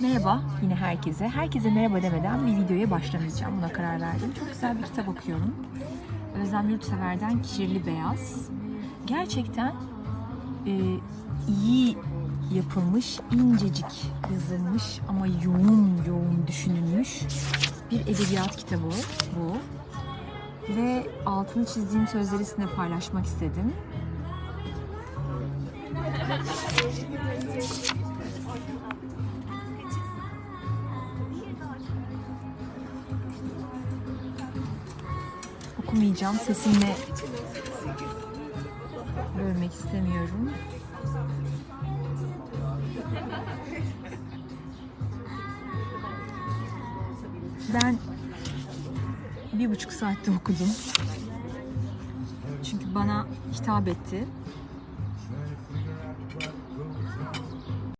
Merhaba yine herkese. Herkese merhaba demeden bir videoya başlamayacağım. Buna karar verdim. Çok güzel bir kitap okuyorum. Özlem Yurtsever'den Kirli Beyaz. Gerçekten e, iyi yapılmış, incecik yazılmış ama yoğun yoğun düşünülmüş bir edebiyat kitabı bu. Ve altını çizdiğim sözleri sizinle paylaşmak istedim. Okumayacağım. Sesimle bölmek istemiyorum. Ben bir buçuk saatte okudum. Çünkü bana hitap etti.